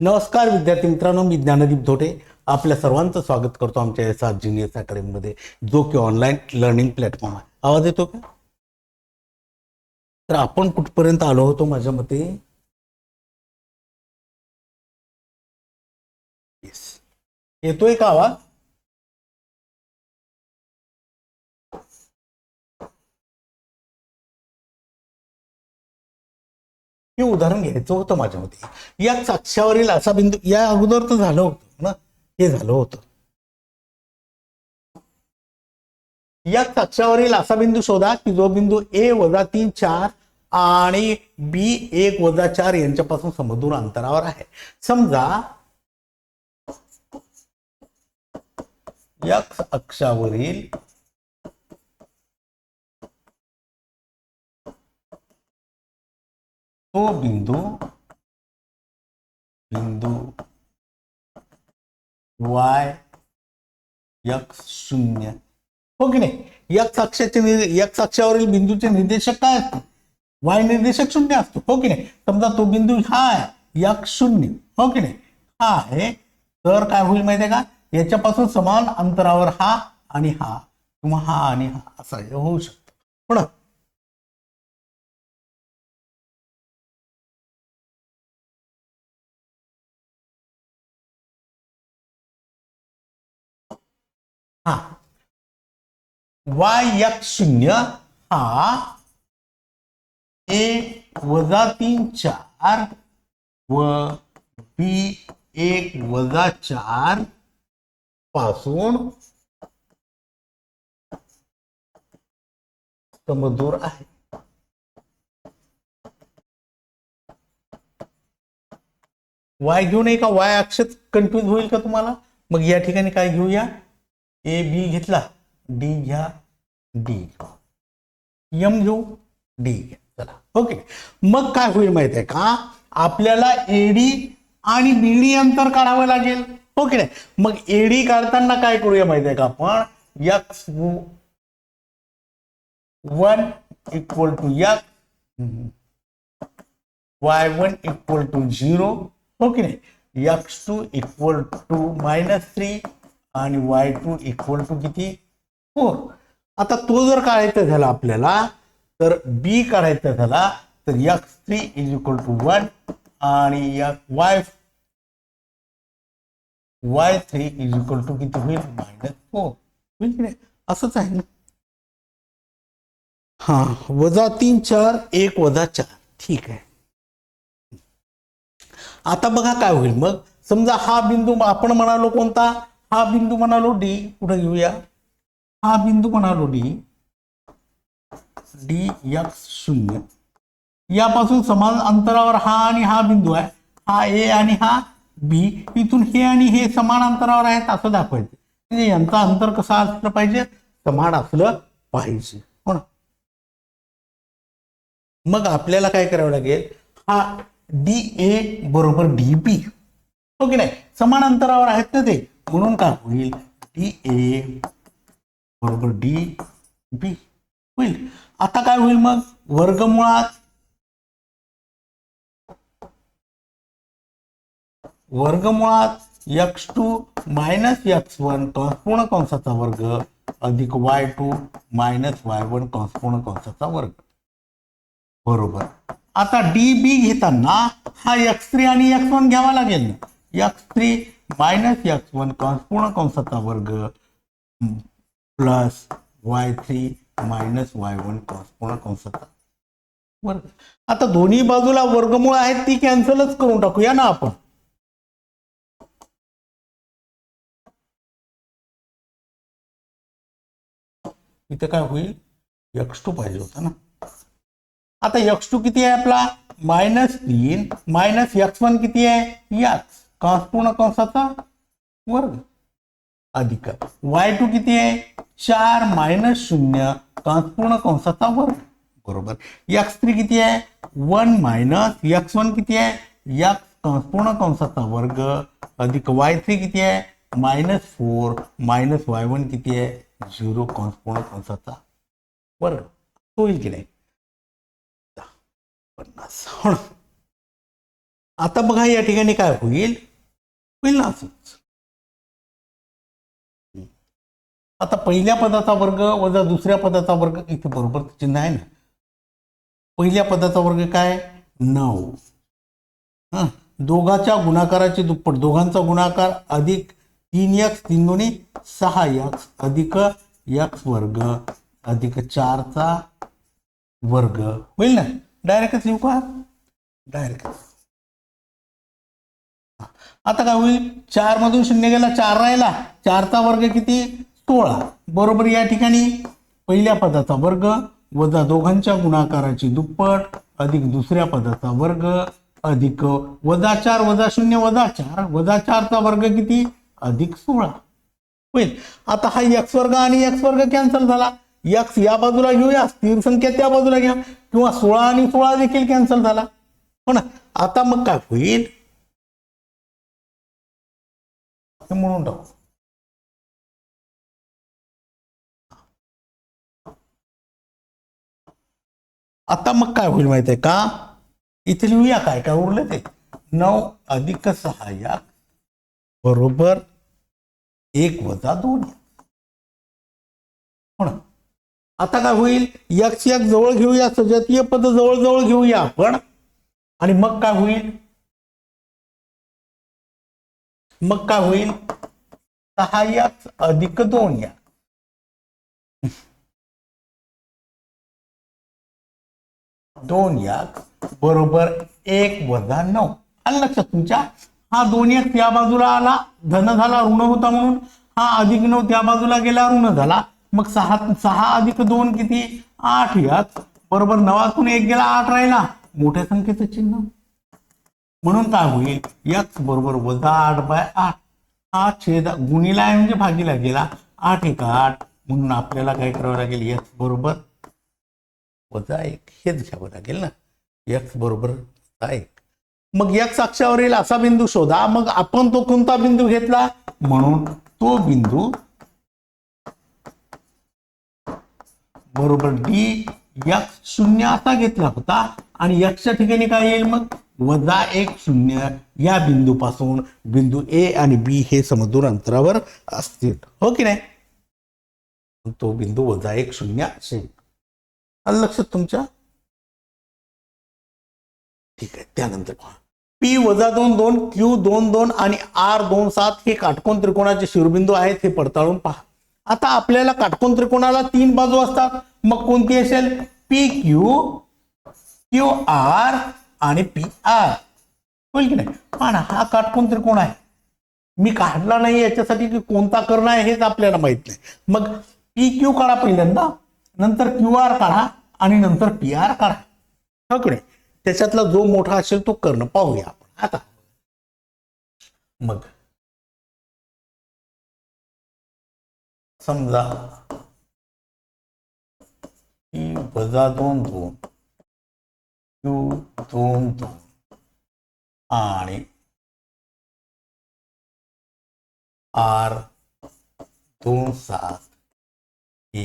नमस्कार विद्यार्थी मित्रांनो मी ज्ञानदीप धोटे. आपल्या सर्वांचं स्वागत करतो आमच्या एस आर जिनियस अकॅडमीमध्ये जो की ऑनलाईन लर्निंग प्लॅटफॉर्म आहे. आवाज येतो का? तर आपण कुठपर्यंत आलो होतो माझ्या मते? येतोय का आवाज? हे उदाहरण घ्यायचं होतं माझ्या मते. या साक्षावरील असा बिंदू या अगोदर तर झालं होतं ना? हे झालं होतं. या साक्षावरील असा बिंदू शोधा की जो बिंदू ए वजा तीन चार आणि बी एक वजा चार यांच्यापासून समदूर अंतरावर आहे. समजा या अक्षावरील बिंदू बिंदू वाय एक्स शून्य. हो की नाही? एक्स अक्षाचे यक्ष अक्षावरील बिंदूचे निर्देशक काय असते वाय निर्देशक शून्य असतो. हो की नाही? समजा तो बिंदू हा आहे एक्स शून्य. हो की नाही? हा आहे. तर काय होईल माहितीये का? याच्यापासून समान अंतरावर हा आणि हा. किंवा हा आणि हा. असा हे होऊ शकतो. पण हा. वाय एक्स शून्य हा ए वजा तीन चार व बी एक वजा चारपासून समदूर आहे. वाय घेऊन नये का वाय अक्षच कन्फ्युज होईल का तुम्हाला? मग या ठिकाणी काय घेऊया? ए बी घेतला. डी घ्या डी एम घेऊ डी घ्या. चला. ओके. मग काय होईल माहिती आहे का? आपल्याला एडी आणि बीडी अंतर काढावं लागेल. ओके. नाही मग एडी काढताना काय करूया माहिती आहे का आपण? एक्स वन इक्वल टू यक y one equal to zero. Okay. नाही x two equal to minus three. आणि वाय टू इक्वल टू किती? फोर आता तो जर काढायचा झाला आपल्याला तर बी काढायचा झाला तर x three is equal to one आणि y y three is equal to किती होईल? मायनस फोर म्हणजे नाही? असंच आहे ना? हा वजा तीन चार एक वजा चार. ठीक आहे. आता बघा काय होईल मग. समजा हा बिंदू आपण म्हणालो कोणता? हा बिंदू म्हणालो डी. पुढे घेऊया. हा बिंदू म्हणालो डी. डी एक्स शून्य. यापासून समान अंतरावर हा आणि हा बिंदू आहे. हा ए आणि हा बी. इथून हे आणि हे समान अंतरावर आहेत असं दाखवायचं. म्हणजे यांचं अंतर कसं असलं पाहिजे? समान असलं पाहिजे. हो ना? मग आपल्याला काय करावं लागेल? हा डी ए बरोबर डी बी. हो नाही? समान अंतरावर आहेत ना ते. म्हणून काय होईल? डी ए बरोबर डी बी होईल. आता काय होईल मग? वर्गमुळात वर्गमुळात x two minus x one कंसपूर्ण कंसाचा वर्ग अधिक y two minus y one कंसपूर्ण कंसाचा वर्ग. बरोबर. आता डी बी घेताना हा एक्स थ्री आणि एक्स वन घ्यावा लागेल. ना x three minus x one पूर्ण कंसाचा वर्ग plus y three minus y one पूर्ण कंसाचा. वर्ग आता दोन्ही बाजूला वर्गमूळ आहेत ती कॅन्सलच करून टाकूया ना आपण. इथं काय होईल? एक्स टू पाहिजे होता ना. आता एक्स टू किती आहे आपला? मायनस तीन मायनस एक्स वन किती आहे? एक्स कंस पूर्ण कंसाचा वर्ग. अधिक. वाय टू किती आहे? चार मायनस शून्य कंस पूर्ण कंसाचा वर्ग. बरोबर. एक्स थ्री किती आहे? वन मायनस एक्स वन किती आहे? एक्स कंस पूर्ण कंसाचा वर्ग. अधिक वाय थ्री किती आहे? Minus four minus y one किती आहे? झिरो कंस पूर्ण कंसाचा वर्ग. होईल की नाही? पन्नास. आता बघा या ठिकाणी काय होईल? पहिलाच आता पहिल्या पदाचा वर्ग वजा दुसऱ्या पदाचा वर्ग इथे बरोबर चिन्ह आहे ना. पहिल्या पदाचा वर्ग काय? नऊ. हं, दोघाच्या गुणाकाराचे दुप्पट. दोघांचा गुणाकार अधिक तीन यक्स तीन दोन्ही सहा यक्स. अधिक यक्स वर्ग अधिक चारचा वर्ग. होईल ना? डायरेक्टच लिहू का? डायरेक्ट आता काय होईल? चार मधून शून्य गेला चार राहिला. चारचा वर्ग किती? सोळा. बरोबर या ठिकाणी पहिल्या पदाचा वर्ग वजा दोघांच्या गुणाकाराची दुप्पट अधिक दुसऱ्या पदाचा वर्ग अधिक वजा चार वजा शून्य वजा चार. वजा चारचा वर्ग किती? अधिक सोळा. होईल. आता हा यक्स वर्ग आणि यक्स वर्ग कॅन्सल झाला. यक्स या बाजूला घेऊया. स्थिर संख्या त्या बाजूला घ्या. किंवा सोळा आणि सोळा देखील कॅन्सल झाला. हो ना आता मग काय होईल? म्हणून टाकू. आता मग काय होईल माहिती आहे का? इथे लिहूया काय काय उरलं ते? नऊ अधिक सहा बरोबर एक वजा दोन. आता काय होईल? यक्स एक जवळ घेऊया सजातीय पद जवळ जवळ घेऊया आपण. आणि मग काय होईल? मग काय होईल? सहा याच अधिक दोन या. दोन याक बरोबर एक वजा नऊ. आणि लक्षात तुमच्या? हा दोन एक त्या बाजूला आला धन झाला ऋण होता म्हणून. हा अधिक नऊ त्या बाजूला गेला ऋण झाला. मग सहा सहा अधिक दोन किती? आठ याक बरोबर नवातून एक गेला आठ राहिला. मोठ्या संख्येचं चिन्ह. म्हणून काय होईल? एक्स बरोबर वजा आठ बाय आठ. आठ छेद गुणीला आहे म्हणजे भागीला गेला आठ एक आठ. म्हणून आपल्याला काय करावं लागेल? एक्स बरोबर वजा एक. हेच घ्यावं लागेल ना? एक्स बरोबर वजा एक. मग एक्स अक्षावरील असा बिंदू शोधा. मग आपण तो कोणता बिंदू घेतला? म्हणून तो बिंदू बरोबर डी एक्स शून्य असा घेतला होता. आणि एक्सच्या ठिकाणी काय येईल मग? वजा एक शून्य या बिंदूपासून बिंदू ए आणि बी हे समदूर अंतरावर असतील. हो की नाही? तो बिंदू वजा एक शून्य असेल. आलं लक्षात तुमच्या? ठीक आहे त्यानंतर पहा. पी वजा दोन दोन क्यू दोन दोन आणि आर दोन सात हे काटकोन त्रिकोणाचे शिरबिंदू आहेत हे पडताळून पहा. आता आपल्याला काटकोन त्रिकोणाला तीन बाजू असतात. मग कोणती असेल? पी क्यू क्यू आर आणि पी आर. होईल की नाही? पण हा काटकोण त्रिकोण आहे. मी काढला नाही याच्यासाठी की कोणता कर्ण आहे हेच आपल्याला माहीत नाही. मग पी क्यू काढा पहिल्यांदा नंतर क्यू आर काढा आणि नंतर पी आर काढा. हो हकडे त्याच्यातला जो मोठा असेल तो कर्ण पाहूया आपण. आता. मग. समजा. वजा दोन दोन. टू दोन दोन. आणि आर दोन सात हे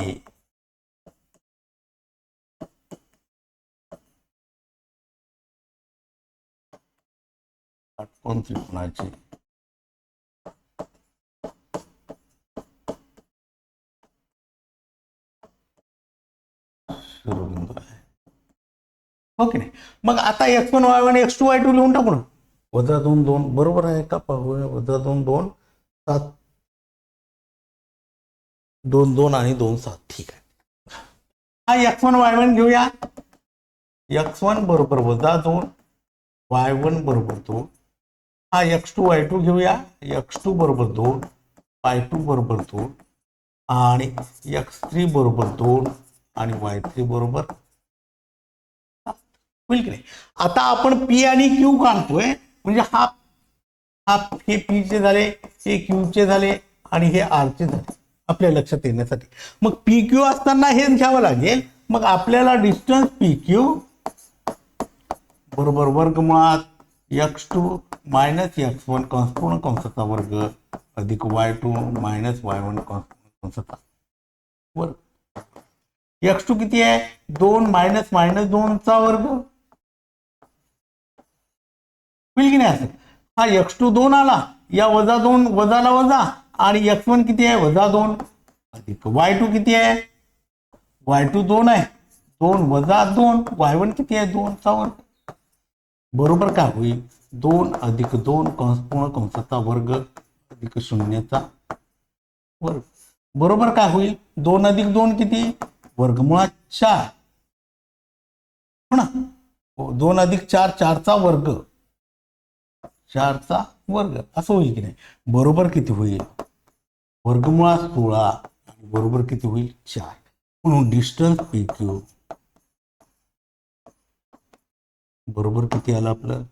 त्रिकोणाची सुरू बिंदू आहे. हो की नाही. मग आता x one y one x two y two लिहून टाकू ना. वजा दोन दोन. बरोबर आहे का? पाहूया. वजा दोन दोन. सात. दोन दोन आणि दोन सात. ठीक आहे. हा एक्स वन वाय वन घेऊया. एक्स वन बरोबर वजा दोन. वाय वन बरोबर दोन. हा एक्स टू वाय टू घेऊया. एक्स टू बरोबर दोन. वाय टू बरोबर दोन. आणि एक्स थ्री बरोबर दोन. आणि वाय थ्री बरोबर होईल की नाही? आता आपण पी आणि क्यू काढतोय म्हणजे हा हा हे पी चे झाले हे क्यू चे झाले आणि हे आर चे झाले आपल्या लक्षात येण्यासाठी. मग पी क्यू असताना हेच घ्यावं लागेल. मग आपल्याला डिस्टन्स पी क्यू बरोबर वर्गमुळात x two minus x one कंस कंसाचा वर्ग अधिक y two minus y one कंसाचा वर्ग. एक्स टू किती आहे? दोन मायनस मायनस दोनचा वर्ग. होईल की नाही? असं हा एक्स टू दोन आला या वजा दोन वजाला वजा आणि एक्स वन किती आहे? वजा दोन. अधिक वाय टू किती आहे? वाय टू दोन आहे. दोन वजा दोन वाय वन किती आहे? दोन वर्ग बरोबर काय होईल? दोन अधिक दोन कंस पूर्ण कंसाचा वर्ग अधिक शून्याचा वर्ग. बरोबर काय होईल? दोन अधिक दोन किती? वर्गमुळात चार. हो ना? हो, दोन अधिक चार चारचा वर्ग. चारचा वर्ग. असं होईल की नाही? बरोबर किती होईल? वर्गमुळा सोळा. आणि बरोबर किती होईल? चार. म्हणून डिस्टन्स पी क्यू बरोबर किती आलं आपलं?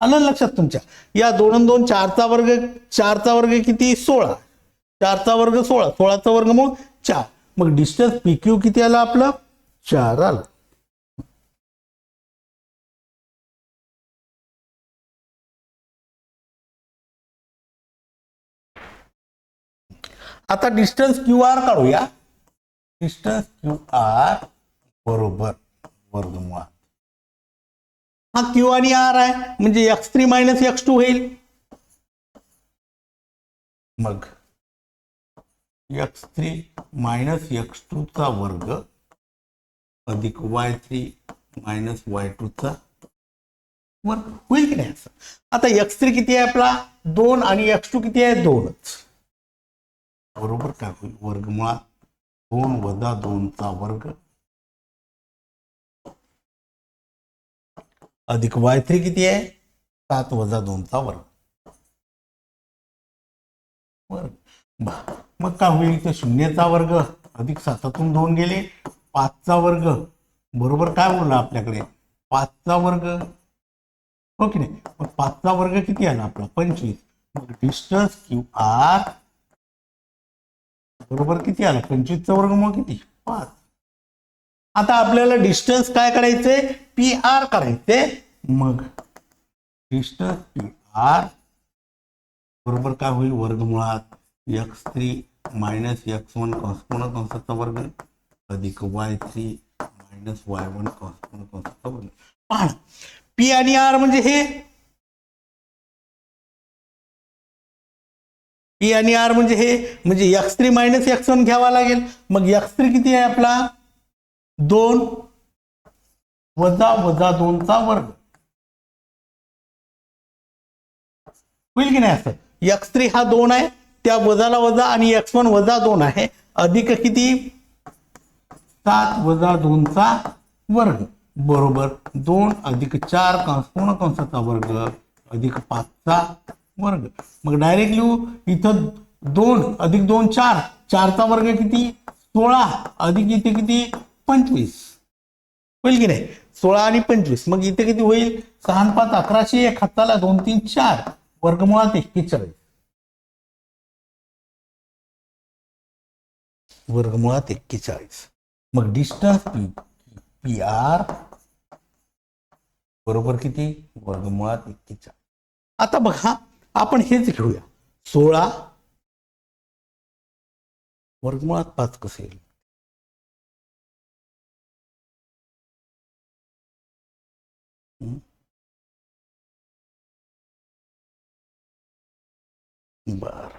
आलं लक्षात तुमच्या? या दोन दोन चारचा वर्ग चारचा वर्ग किती? सोळा. चारचा वर्ग सोळा. सोळाचा वर्ग मग चार. मग डिस्टन्स पी क्यू किती आलं आपलं? चार आलं. आता डिस्टन्स क्यू आर काढूया. डिस्टन्स क्यू आर बरोबर वर्गमुळात. हा क्यू आणि आर आहे म्हणजे x three minus x two होईल. मग x three minus x two चा वर्ग अधिक y three minus y two चा वर्ग होईल की नाही असं? आता एक्स थ्री किती आहे आपला? दोन आणि एक्स टू किती आहे? दोनच. बरोबर काय होईल वर्गमुळात दोन वजा दोनचा वर्ग अधिक वाय थ्री किती आहे? सात वजा दोनचा वर्ग. वर्ग मग काय होईल तर शून्यचा वर्ग. अधिक सातातून दोन गेले. पाचचा वर्ग. बरोबर काय उरला आपल्याकडे? पाचचा वर्ग. हो की नाही? मग पाचचा वर्ग किती आला आपला? पंचवीस. मग डिस्टन्स क्यू आर बरोबर किती आलं? पंचवीसचा वर्ग मग किती? पाच. आता आपल्याला डिस्टन्स काय करायचंय? पी आर करायचे मग डिस्टन्स पी आर बरोबर काय होईल वर्गमुळात? X three minus x one कंसपूर्ण कंसाचा वर्ग अधिक y three minus y one कंसपूर्ण कंसाचा वर्ग. पहा. पी आणि आर म्हणजे हे पी आणि आर म्हणजे हे म्हणजे x three minus x one घ्यावा लागेल. मग एक्स थ्री किती आहे आपला? दोन वजा वजा दोनचा वर्ग. होईल की नाही असं? एक्स थ्री हा दोन आहे त्या वजाला वजा आणि एक्स वन वजा दोन आहे. अधिक किती? सात वजा दोनचा वर्ग. बरोबर दोन अधिक चार कंस पूर्ण कंसाचा वर्ग अधिक पाचचा वर्ग. मग डायरेक्ट लिहू इथं दोन अधिक दोन चार. चारचा वर्ग किती? सोळा. अधिक इथे किती? पंचवीस. होईल की नाही? सोळा आणि पंचवीस. मग इथे किती होईल? सहा पाच अकराशे एक. हाताला दोन तीन चार. वर्गमुळात एक्केचाळीस वर्गमुळात एक्केचाळीस मग डिस्टन्स पी पी आर बरोबर किती? वर्गमुळात एक्केचाळीस आता बघा आपण हेच घेऊया. सोळा वर्गमुळात पाच कसं येईल? बर.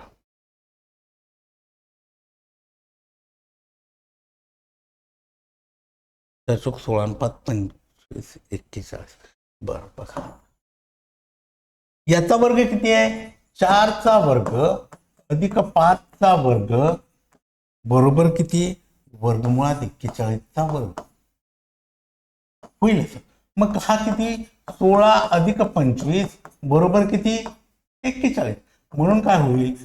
त्याचोक सोळा पाच पंचवीस एक्केचाळीस. बर बघा. याचा वर्ग किती आहे? चारचा वर्ग अधिक पाचचा वर्ग बरोबर किती? वर्गमुळात एक्केचाळीसचा वर्ग. होईल मग हा किती? सोळा अधिक पंचवीस बरोबर किती? एक्केचाळीस. म्हणून काय होईल?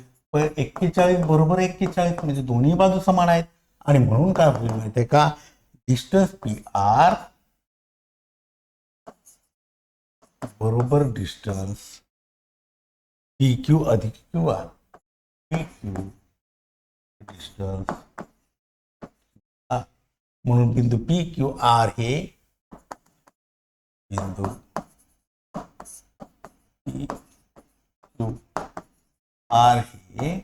एक्केचाळीस बरोबर एक्केचाळीस म्हणजे दोन्ही बाजू समान आहेत. आणि म्हणून काय होईल माहितीये का? डिस्टन्स पी आर बरोबर डिस्टन्स पी क्यू अधिक Q R P Q distance म्हणून बिंदू पी क्यू आर हे बिंदू पी क्यू आर हे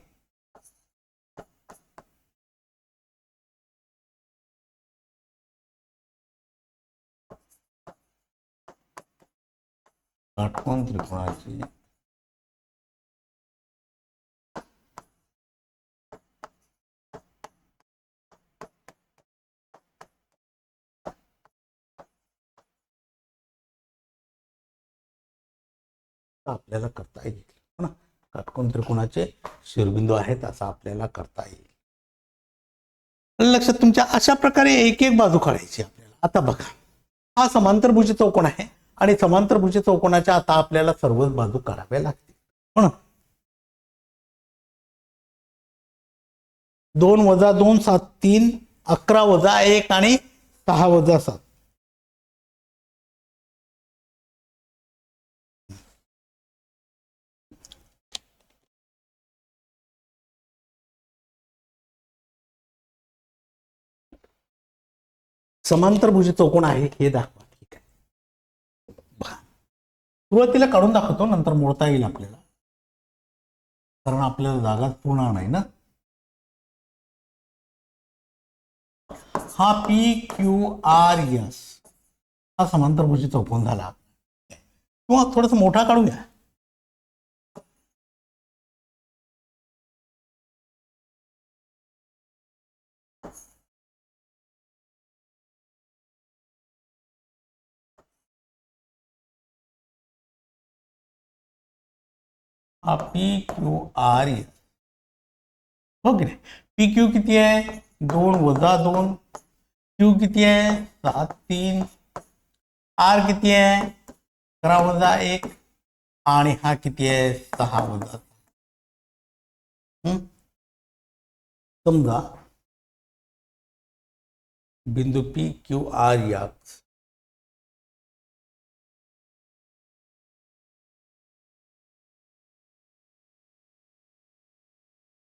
काटकोन त्रिकोणाचे आपल्याला करता येईल. हो ना? काटकोण त्रिकोणाचे शिरबिंदू आहेत असं आपल्याला करता येईल. लक्षात तुमच्या अशा प्रकारे एक एक बाजू काढायची आपल्याला. आता बघा. हा समांतरभुज चौकोन आहे आणि समांतरभुज चौकोनाच्या आता आपल्याला सर्वच बाजू काढाव्या लागतील. हो दोन वजा दोन सात तीन अकरा वजा एक आणि सहा वजा सात. समांतरभुज चौकोन आहे हे दाखवा. ठीक आहे. सुरुवातीला काढून दाखवतो नंतर मोडता येईल आपल्याला. कारण आपल्याला जागा पूर्ण नाही ना. हा पी क्यू आर एस हा समांतरभुज चौकोन झाला. किंवा थोडासा मोठा काढूया हा पी क्यू आर हो की नाही? पी क्यू किती आहे? दोन वजा दोन. क्यू किती आहे? सात तीन. आर किती आहे? अकरा वजा एक. आणि हा किती आहे? सहा वजा हम्म? समजा बिंदू पी क्यू आर या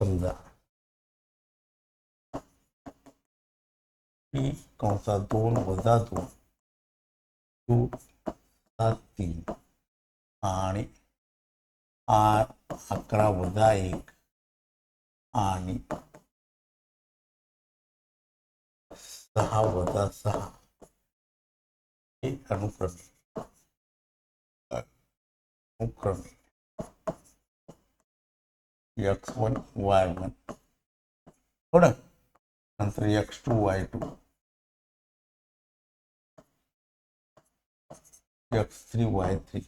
समजा. पी कंसात दोन वजा दोन. टू सात तीन. आणि आर अकरा वजा एक. आणि सहा वजा सहा. हे अनुक्रमे. अनुक्रमे. एक्स वन वाय वन हो नंतर x two y two x three y three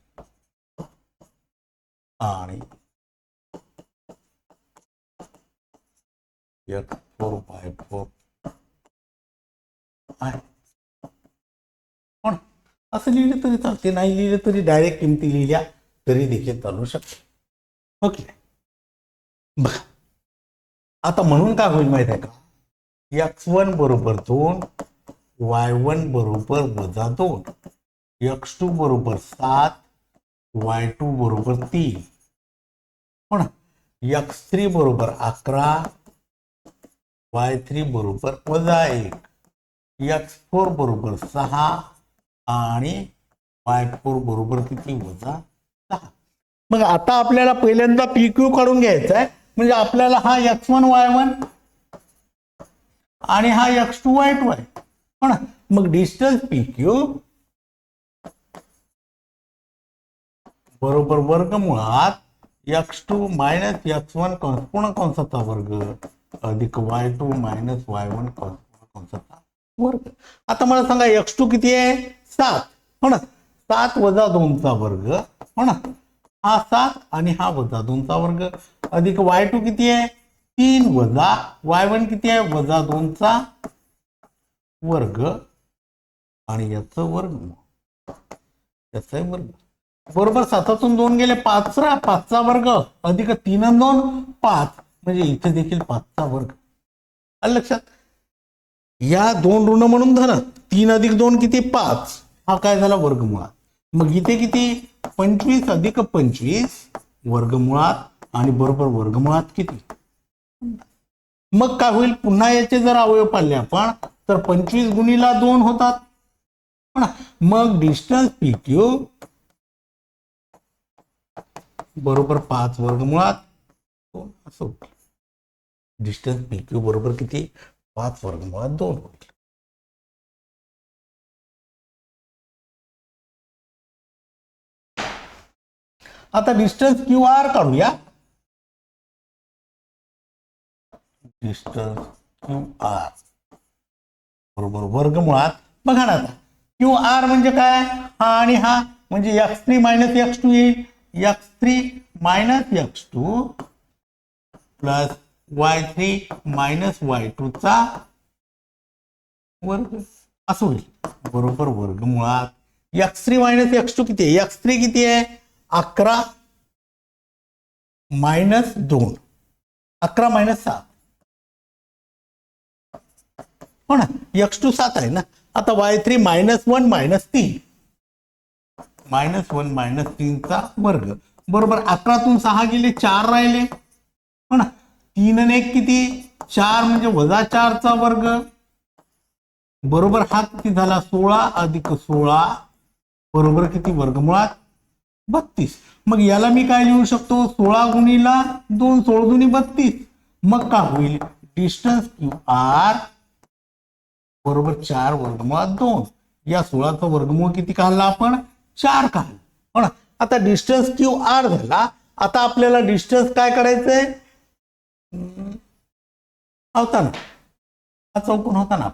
आणि एक्स फोर वाय फोर आहे पण असं लिहिलं तरी चालते. नाही लिहिलं तरी डायरेक्ट किमती लिहिल्या तरी देखील चालू शकते. ओके बघा. आता म्हणून काय होईल माहीत आहे का? एक्स वन बरोबर दोन वाय वन बरोबर वजा दोन. एक्स टू बरोबर सात वाय टू बरोबर तीन. हो ना? एक्स थ्री बरोबर अकरा वाय थ्री बरोबर वजा एक. एक्स फोर बरोबर सहा आणि वाय फोर बरोबर किती? वजा सहा मग आता आपल्याला पहिल्यांदा पी क्यू काढून घ्यायचा आहे म्हणजे आपल्याला हा एक्स वन वाय वन आणि हा एक्स टू वाय टू आहे. पण मग डिस्टन्स पी क्यू बरोबर वर्ग मुळात x two minus x one पूर्ण कंसाचा वर्ग. अधिक y two minus y one पूर्ण कंसाचा वर्ग. आता मला सांगा एक्स टू किती आहे? सात. हो ना? सात वजा दोनचा वर्ग. हो ना? हा सात आणि हा वजा दोनचा वर्ग. अधिक वाय टू किती आहे? तीन वजा वाय वन किती आहे? वजा दोनचा वर्ग. आणि याचं वर्ग. याचा वर्ग. बरोबर सातातून दोन गेले पाचरा पाचचा वर्ग. अधिक तीन दोन पाच. म्हणजे इथे देखील पाचचा वर्ग. आलं लक्षात? या दोन ऋण म्हणून धन. तीन अधिक दोन किती? पाच. हा काय झाला? वर्गमुळात. मग इथे किती? पंचवीस अधिक पंचवीस. वर्गमुळात आणि बरोबर वर्गमुळात किती? मग काय होईल? पुन्हा याचे जर अवयव पाळले आपण तर पंचवीस गुणीला दोन होतात. मग डिस्टन्स पी क्यू बरोबर पाच वर्गमुळात दोन असं डिस्टन्स पी क्यू बरोबर किती? पाच वर्गमुळात दोन होईल. आता डिस्टन्स क्यू आर काढूया. Distance Q R. बरोबर वर्गमुळात बघा ना आता. क्यू आर म्हणजे काय? हा आणि हा. म्हणजे x three minus x two येईल. X three minus x two plus y three minus y टूचा वर्ग. असं होईल. बरोबर वर्ग मुळात. X three minus x two किती आहे? एक्स थ्री किती आहे? अकरा मायनस दोन. अकरा मायनस सात. हो ना यक्ष टू सात आहे ना. आता y three minus one minus तीन. मायनस वन मायनस तीनचा वर्ग. बरोबर अकरातून सहा गेले चार राहिले. हो ना तीन आणि एक किती? चार म्हणजे वजा चारचा वर्ग. बरोबर हा किती झाला? सोळा अधिक सोळा. बरोबर किती? वर्गमुळात बत्तीस. मग याला मी काय लिहू शकतो? सोळा गुणीला दोन सोळ दुनी बत्तीस. मग का होईल? डिस्टन्स क्यू आर बरोबर चार वर्गमुळात दोन. या सोळाचा वर्गमूळ किती काढला आपण? चार काढला. हो ना? आता डिस्टन्स क्यू आर झाला. आता आपल्याला डिस्टन्स काय करायचंय? होता ना? हा चौकोन होता ना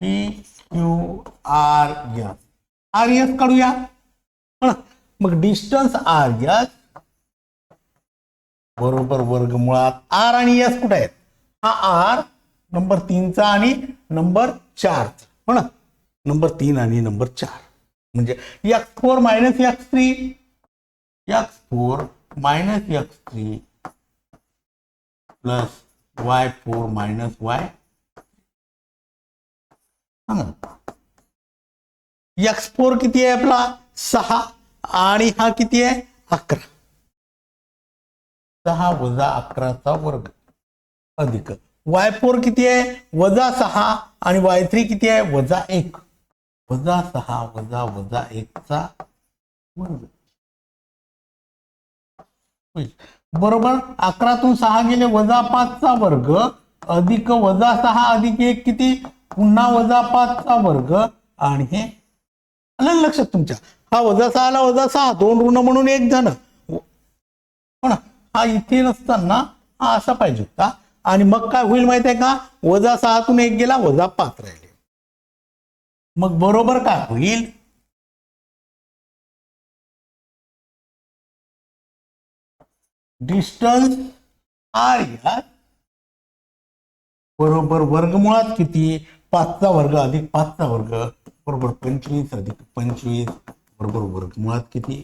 P Q R S R S काढूया. हो मग डिस्टन्स आर एस बरोबर वर्गमुळात आर आणि एस कुठे आहेत? हा आर नंबर तीनचा आणि नंबर चारचा. हो ना? नंबर तीन आणि नंबर चार. म्हणजे x four minus x three. X four minus x three plus y four minus y. X four किती आहे आपला? सहा. आणि हा किती आहे? अकरा. सहा वजा अकराचा वर्ग. अधिक. वाय फोर किती आहे? वजा सहा आणि वाय थ्री किती आहे? वजा एक. वजा सहा वजा वजा एकचा वर्ग. बरोबर? अकरातून सहा गेले वजा पाचचा वर्ग. अधिक वजा सहा अधिक एक किती? पुन्हा वजा पाचचा वर्ग. आणि हे आलं लक्षात तुमच्या. हा वजा सहाला वजा सहा दोन ऋण म्हणून एक झालं हो. हो ना? हा इथे नसताना हा असा पाहिजे होता. आणि मग काय होईल माहिती आहे का? वजा सहातून एक गेला वजा पाच राहिले. मग बरोबर काय होईल? डिस्टन्स आर या बरोबर वर्गमुळात किती? पाचचा वर्ग अधिक पाचचा वर्ग बरोबर पंचवीस अधिक पंचवीस बरोबर वर्गमुळात किती?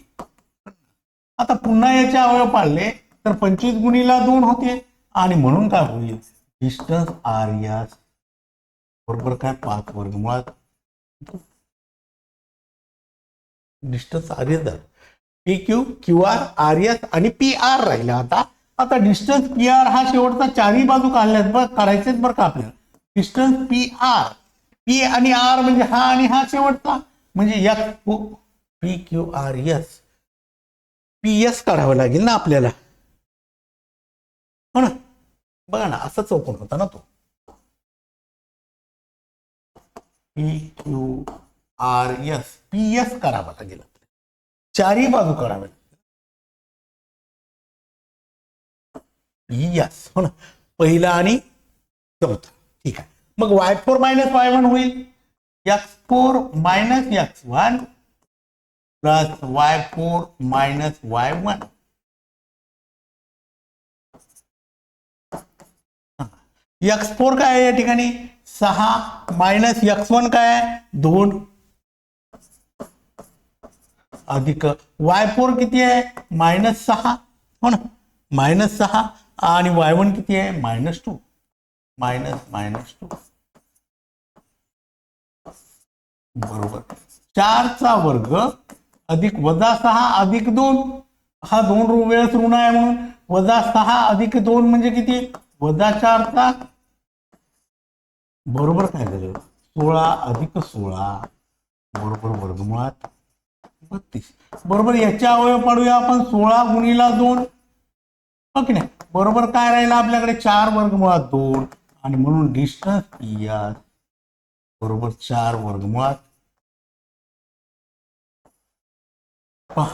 आता पुन्हा याचे अवयव पाळले तर पंचवीस गुणीला दोन होते. आणि म्हणून काय होईल? डिस्टन्स आर यास बरोबर काय? पाच वर्ग मुळात डिस्टन्स आर एस झालं P Q Q R R S आणि पी आर राहिला. आता आता डिस्टन्स पी आर हा शेवटचा चारही बाजू काढल्यात बरं काढायचेच बरं का आपल्याला? Distance P R. पी आणि आर म्हणजे हा आणि हा शेवटचा. म्हणजे या P Q R S P S काढावं लागेल ना आपल्याला? हो ना बघा ना असा चौकोन होता ना तो P Q R S P S करावा लागेल चारही बाजू काढाव्या यस हो ना पहिला आणि चौथा. ठीक आहे. मग y four minus y one होईल. X four minus x one plus y four minus y one. X four काय आहे या ठिकाणी? सहा मायनस एक्स वन काय आहे? दोन. अधिक वाय फोर किती आहे? मायनस सहा. हो ना? मायनस सहा आणि वाय वन किती आहे? Minus two minus minus two बरोबर. चारचा वर्ग अधिक वजा सहा अधिक दोन. हा दोन वेळेस ऋण आहे म्हणून. वजा सहा अधिक दोन म्हणजे किती? वजा चारचा बरोबर काय झालं? सोळा अधिक सोळा बरोबर वर्गमुळात बत्तीस. बरोबर याच्या अवयव पाडूया आपण सोळा गुणीला दोन. ओके की नाही? बरोबर काय राहिलं आपल्याकडे? चार वर्गमुळात दोन. आणि म्हणून डिस्टन्स पी आर बरोबर चार वर्गमुळात. पहा.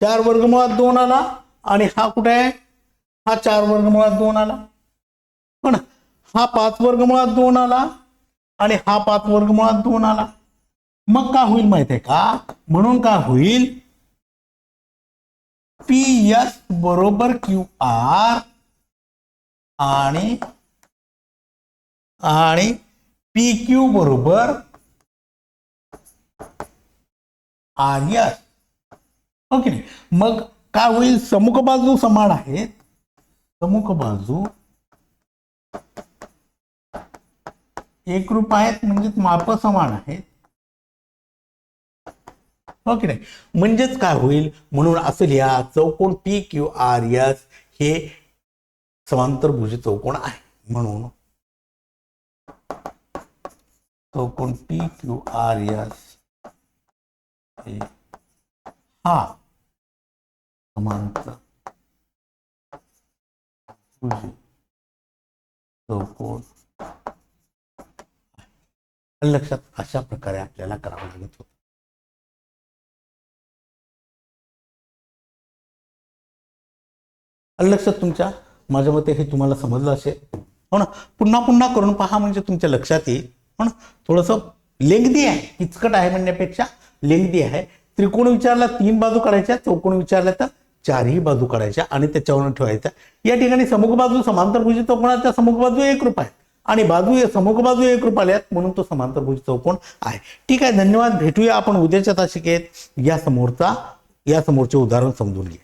चार वर्गमुळात दोन आला आणि हा कुठे आहे? हा चार वर्गमुळात दोन आला. हो पण हा पाच वर्गमुळात दोन आला आणि हा पाच वर्गमुळात दोन आला. मग काय होईल माहिती आहे का? म्हणून काय होईल? पी एस बरोबर क्यू आर आणि आणि पी क्यू बरोबर आर एस ओके. मग काय होईल? समुख बाजू समान आहेत. समुख बाजू एकरूप आहेत म्हणजेच माप समान आहेत. हो ओके नाही? म्हणजेच काय होईल? म्हणून असं लिहा चौकोन पी क्यू आर एस हे समांतरभुज चौकोन आहे. म्हणून चौकोन पी क्यू आर एस हे हा समांतर चौकोन लक्षात अशा प्रकारे आपल्याला करावं लागत होतं. लक्षात तुमच्या माझ्या मते हे तुम्हाला समजलं असेल. हो ना? पुन्हा पुन्हा करून पहा म्हणजे तुमच्या लक्षात येईल. हो ना? थोडंसं लेंगदी आहे. किचकट आहे म्हणण्यापेक्षा लेंगदी आहे. त्रिकोण विचारला तीन बाजू काढायच्या चौकोन विचारल्या तर चारही बाजू काढायच्या आणि त्याच्यावर ठेवायच्या या ठिकाणी समुख बाजू समांतरभुजी चौकोनाच्या समुख बाजू एक रूप आहेत. आणि बाजू समुख बाजू एक रूप म्हणून तो समांतरभुज चौकोन आहे. ठीक आहे धन्यवाद. भेटूया आपण उद्याच्या तासिकेत. या समोरचा या समोरचे उदाहरण समजून घ्या